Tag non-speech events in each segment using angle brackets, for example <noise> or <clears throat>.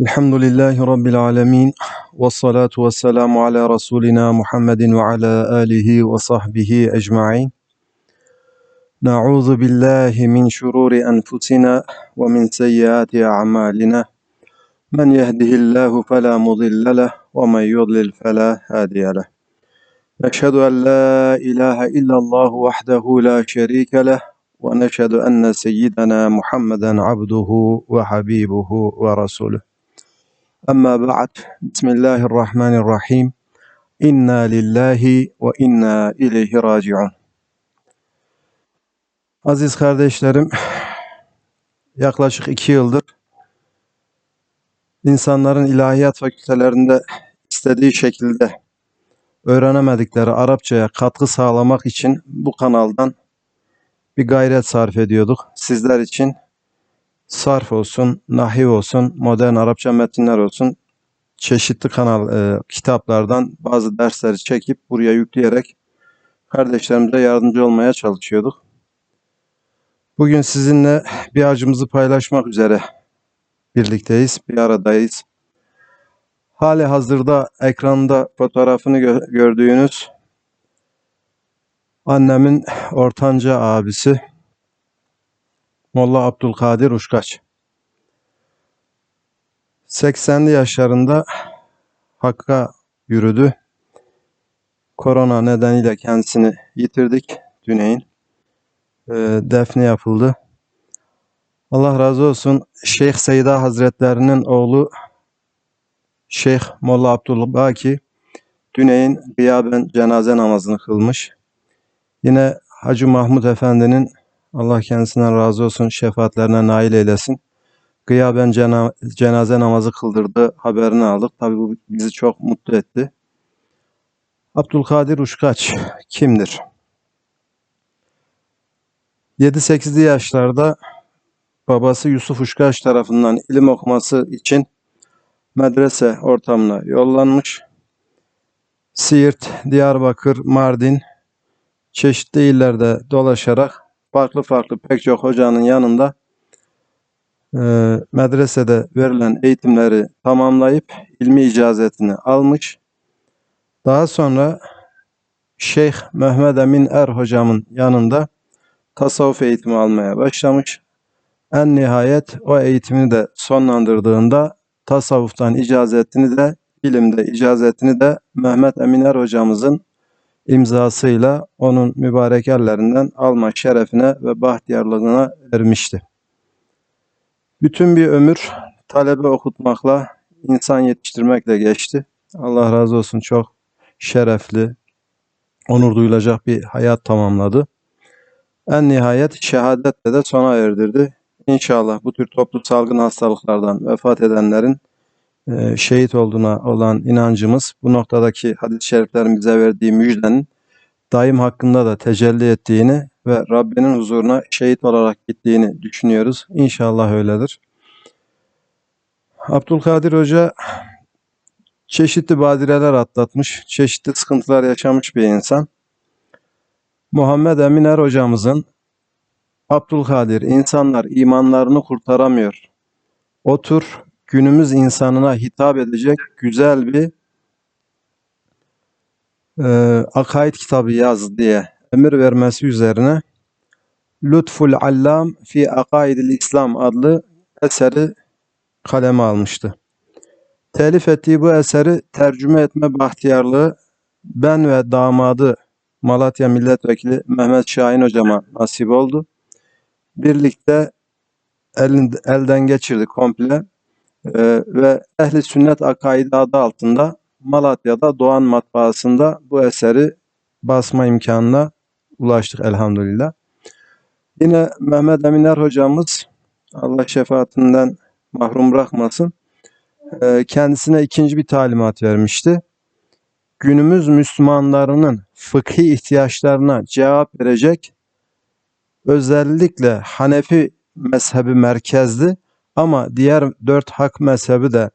الحمد لله رب العالمين والصلاة والسلام على رسولنا محمد وعلى آله وصحبه أجمعين. نعوذ بالله من شرور أنفسنا ومن سيئات أعمالنا. من يهده الله فلا مضل له ومن يضلل فلا هادي له. نشهد أن لا إله إلا الله وحده لا شريك له ونشهد أن سيدنا محمدا عبده وحبيبه ورسوله. Amma ba'd. Bismillahirrahmanirrahim. İnna lillahi ve inna ileyhi raciun. Aziz kardeşlerim, yaklaşık iki yıldır insanların ilahiyat fakültelerinde istediği şekilde öğrenemedikleri Arapçaya katkı sağlamak için bu kanaldan bir gayret sarf ediyorduk. Sizler için sarf olsun, nahiv olsun, modern Arapça metinler olsun çeşitli kanal e, kitaplardan bazı dersleri çekip buraya yükleyerek kardeşlerimize yardımcı olmaya çalışıyorduk. Bugün sizinle bir acımızı paylaşmak üzere birlikteyiz, bir aradayız. Hali hazırda ekranda fotoğrafını gö- gördüğünüz annemin ortanca abisi Molla Abdülkadir Uşkaç. 80'li yaşlarında Hakk'a yürüdü. Korona nedeniyle kendisini yitirdik Düneyin. Ee, defni yapıldı. Allah razı olsun Şeyh Seyda Hazretlerinin oğlu Şeyh Molla Abdülbaki Düneyin gıyaben cenaze namazını kılmış. Yine Hacı Mahmud Efendi'nin Allah kendisinden razı olsun şefaatlerine nail eylesin. Gıyaben cena- cenaze namazı kıldırdı haberini aldık. Tabi bu bizi çok mutlu etti. Abdülkadir Uşkaç kimdir? 7-8'li yaşlarda babası Yusuf Uşkaç tarafından ilim okuması için medrese ortamına yollanmış. Siirt, Diyarbakır, Mardin çeşitli illerde dolaşarak farklı farklı pek çok hocanın yanında e, medresede verilen eğitimleri tamamlayıp ilmi icazetini almış. Daha sonra Şeyh Mehmet Emin Er hocamın yanında tasavvuf eğitimi almaya başlamış. En nihayet o eğitimini de sonlandırdığında tasavvuftan icazetini de ilimde icazetini de Mehmet Eminer hocamızın imzasıyla onun mübarek ellerinden alma şerefine ve bahtiyarlığına ermişti. Bütün bir ömür talebe okutmakla, insan yetiştirmekle geçti. Allah razı olsun çok şerefli, onur duyulacak bir hayat tamamladı. En nihayet şehadetle de sona erdirdi. İnşallah bu tür toplu salgın hastalıklardan vefat edenlerin şehit olduğuna olan inancımız bu noktadaki hadis-i şeriflerin bize verdiği müjdenin daim hakkında da tecelli ettiğini ve Rabbinin huzuruna şehit olarak gittiğini düşünüyoruz. İnşallah öyledir. Abdülkadir Hoca çeşitli badireler atlatmış, çeşitli sıkıntılar yaşamış bir insan. Muhammed Eminer hocamızın Abdülkadir insanlar imanlarını kurtaramıyor. Otur günümüz insanına hitap edecek güzel bir e, akaid kitabı yaz diye emir vermesi üzerine Lütful Allam fi Akaidil İslam adlı eseri kaleme almıştı. Telif ettiği bu eseri tercüme etme bahtiyarlığı ben ve damadı Malatya Milletvekili Mehmet Şahin hocama nasip oldu. Birlikte elden geçirdi komple Ee, ve Ehli Sünnet Akaidi adı altında Malatya'da Doğan Matbaası'nda bu eseri basma imkanına ulaştık elhamdülillah. Yine Mehmet Eminer hocamız Allah şefaatinden mahrum bırakmasın. e, Kendisine ikinci bir talimat vermişti. Günümüz Müslümanlarının fıkhi ihtiyaçlarına cevap verecek özellikle Hanefi mezhebi merkezli ama diğer dört hak mezhebi de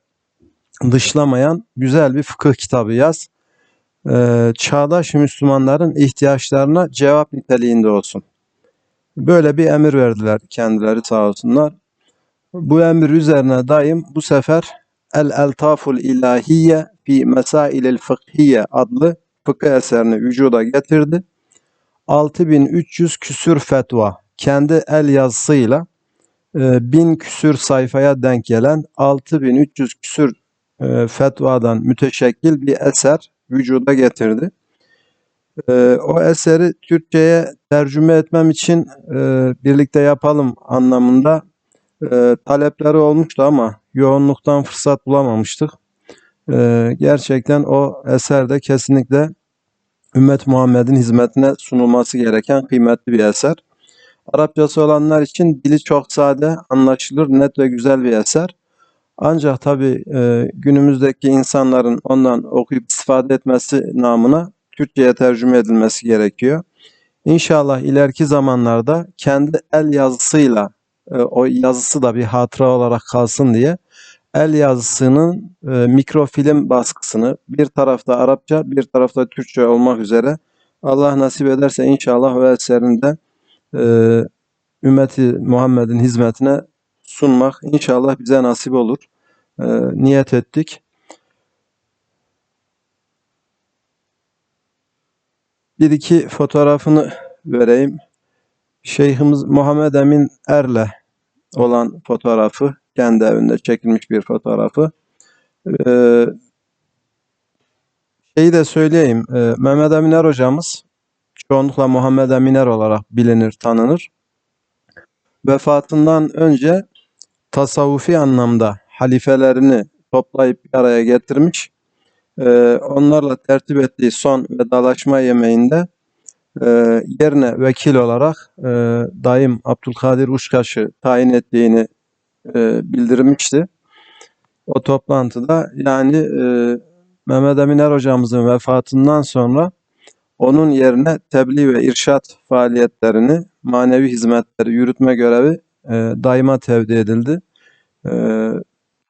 dışlamayan güzel bir fıkıh kitabı yaz. Ee, çağdaş Müslümanların ihtiyaçlarına cevap niteliğinde olsun. Böyle bir emir verdiler kendileri sağ olsunlar. Bu emir üzerine daim bu sefer El Eltaful İlahiye fi Mesailil Fıkhiye adlı fıkıh eserini vücuda getirdi. 6300 küsür fetva kendi el yazısıyla bin küsür sayfaya denk gelen 6300 küsür e, fetvadan müteşekkil bir eser vücuda getirdi. E, o eseri Türkçe'ye tercüme etmem için e, birlikte yapalım anlamında e, talepleri olmuştu ama yoğunluktan fırsat bulamamıştık. E, gerçekten o eserde kesinlikle ümmet Muhammed'in hizmetine sunulması gereken kıymetli bir eser. Arapçası olanlar için dili çok sade, anlaşılır, net ve güzel bir eser. Ancak tabi günümüzdeki insanların ondan okuyup istifade etmesi namına Türkçe'ye tercüme edilmesi gerekiyor. İnşallah ileriki zamanlarda kendi el yazısıyla e, o yazısı da bir hatıra olarak kalsın diye el yazısının e, mikrofilm baskısını bir tarafta Arapça bir tarafta Türkçe olmak üzere Allah nasip ederse inşallah o eserinde e, ümmeti Muhammed'in hizmetine sunmak inşallah bize nasip olur. E, niyet ettik. Bir iki fotoğrafını vereyim. Şeyhimiz Muhammed Emin Er'le olan fotoğrafı, kendi evinde çekilmiş bir fotoğrafı. Ee, şeyi de söyleyeyim, ee, Mehmet Emin Er hocamız çoğunlukla Muhammed Emin Er olarak bilinir, tanınır. Vefatından önce tasavvufi anlamda halifelerini toplayıp bir araya getirmiş. Ee, onlarla tertip ettiği son vedalaşma yemeğinde e, yerine vekil olarak e, Daim Abdülkadir Uşkaş'ı tayin ettiğini e, bildirmişti. O toplantıda yani e, Mehmet Eminer hocamızın vefatından sonra onun yerine tebliğ ve irşat faaliyetlerini, manevi hizmetleri yürütme görevi e, daima tevdi edildi. E,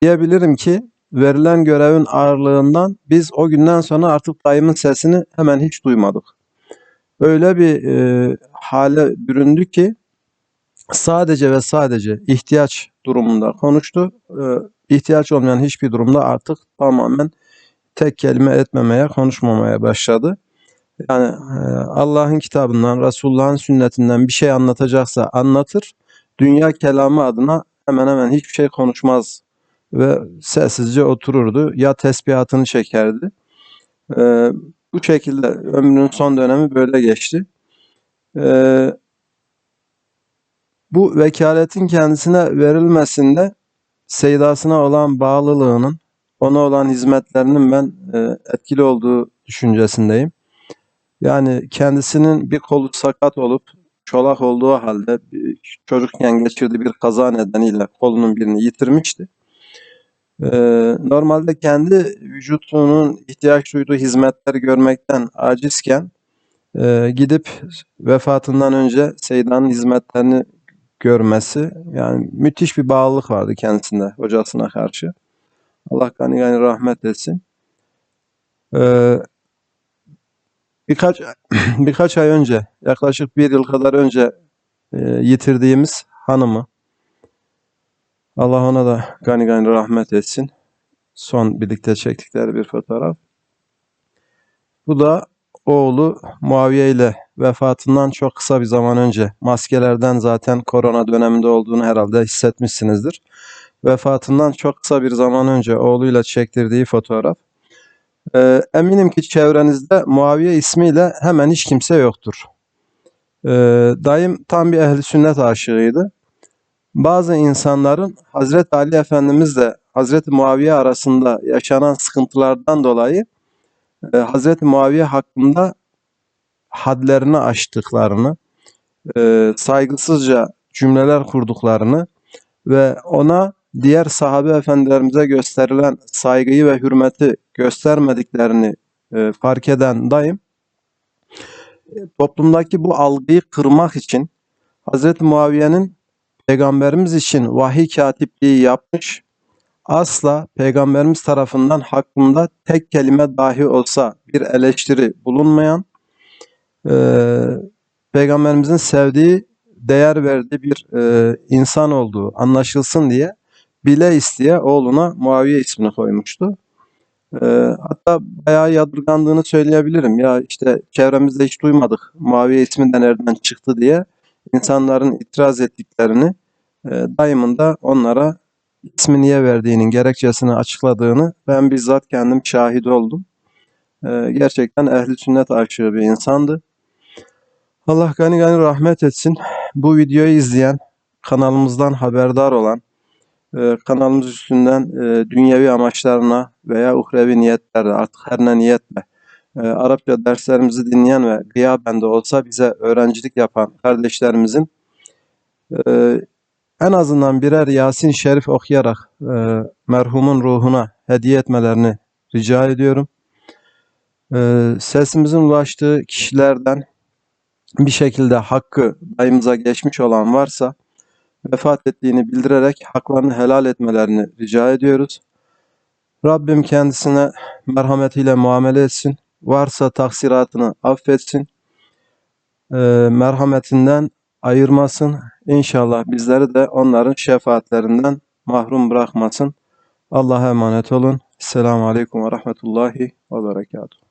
diyebilirim ki verilen görevin ağırlığından biz o günden sonra artık daimin sesini hemen hiç duymadık öyle bir e, hale büründü ki sadece ve sadece ihtiyaç durumunda konuştu. E, ihtiyaç olmayan hiçbir durumda artık tamamen tek kelime etmemeye, konuşmamaya başladı. Yani e, Allah'ın kitabından, Resulullah'ın sünnetinden bir şey anlatacaksa anlatır. Dünya kelamı adına hemen hemen hiçbir şey konuşmaz ve sessizce otururdu. Ya tesbihatını çekerdi. E, bu şekilde ömrünün son dönemi böyle geçti. Ee, bu vekaletin kendisine verilmesinde Seydasına olan bağlılığının, ona olan hizmetlerinin ben e, etkili olduğu düşüncesindeyim. Yani kendisinin bir kolu sakat olup çolak olduğu halde çocukken geçirdiği bir kaza nedeniyle kolunun birini yitirmişti. Ee, normalde kendi vücudunun ihtiyaç duyduğu hizmetleri görmekten acizken e, gidip vefatından önce Seydan'ın hizmetlerini görmesi yani müthiş bir bağlılık vardı kendisinde hocasına karşı. Allah gani gani rahmet etsin. Ee, birkaç <clears throat> birkaç ay önce yaklaşık bir yıl kadar önce e, yitirdiğimiz hanımı Allah ona da gani gani rahmet etsin. Son birlikte çektikleri bir fotoğraf. Bu da oğlu Muaviye ile vefatından çok kısa bir zaman önce maskelerden zaten korona döneminde olduğunu herhalde hissetmişsinizdir. Vefatından çok kısa bir zaman önce oğluyla çektirdiği fotoğraf. Ee, eminim ki çevrenizde Muaviye ismiyle hemen hiç kimse yoktur. Ee, dayım tam bir ehli sünnet aşığıydı bazı insanların Hazreti Ali Efendimizle Hazreti Muaviye arasında yaşanan sıkıntılardan dolayı e, Hazreti Muaviye hakkında hadlerini aştıklarını, e, saygısızca cümleler kurduklarını ve ona diğer sahabe efendilerimize gösterilen saygıyı ve hürmeti göstermediklerini e, fark eden daim toplumdaki bu algıyı kırmak için Hazreti Muaviye'nin Peygamberimiz için vahiy katipliği yapmış, asla Peygamberimiz tarafından hakkında tek kelime dahi olsa bir eleştiri bulunmayan, e, Peygamberimizin sevdiği, değer verdiği bir e, insan olduğu anlaşılsın diye bile isteye oğluna Muaviye ismini koymuştu. Ee, hatta bayağı yadırgandığını söyleyebilirim. Ya işte çevremizde hiç duymadık Muaviye ismi de nereden çıktı diye insanların itiraz ettiklerini e, dayımın da onlara ismi niye verdiğinin gerekçesini açıkladığını ben bizzat kendim şahit oldum. Ee, gerçekten ehli sünnet aşığı bir insandı. Allah gani gani rahmet etsin. Bu videoyu izleyen, kanalımızdan haberdar olan, e, kanalımız üstünden e, dünyevi amaçlarına veya uhrevi niyetlerle artık her ne niyetle e, Arapça derslerimizi dinleyen ve gıyaben de olsa bize öğrencilik yapan kardeşlerimizin e, en azından birer Yasin Şerif okuyarak e, merhumun ruhuna hediye etmelerini rica ediyorum. E, sesimizin ulaştığı kişilerden bir şekilde hakkı dayımıza geçmiş olan varsa vefat ettiğini bildirerek haklarını helal etmelerini rica ediyoruz. Rabbim kendisine merhametiyle muamele etsin. Varsa taksiratını affetsin. Ee, merhametinden ayırmasın. İnşallah bizleri de onların şefaatlerinden mahrum bırakmasın. Allah'a emanet olun. Selamun Aleyküm ve Rahmetullahi ve Berekatuhu.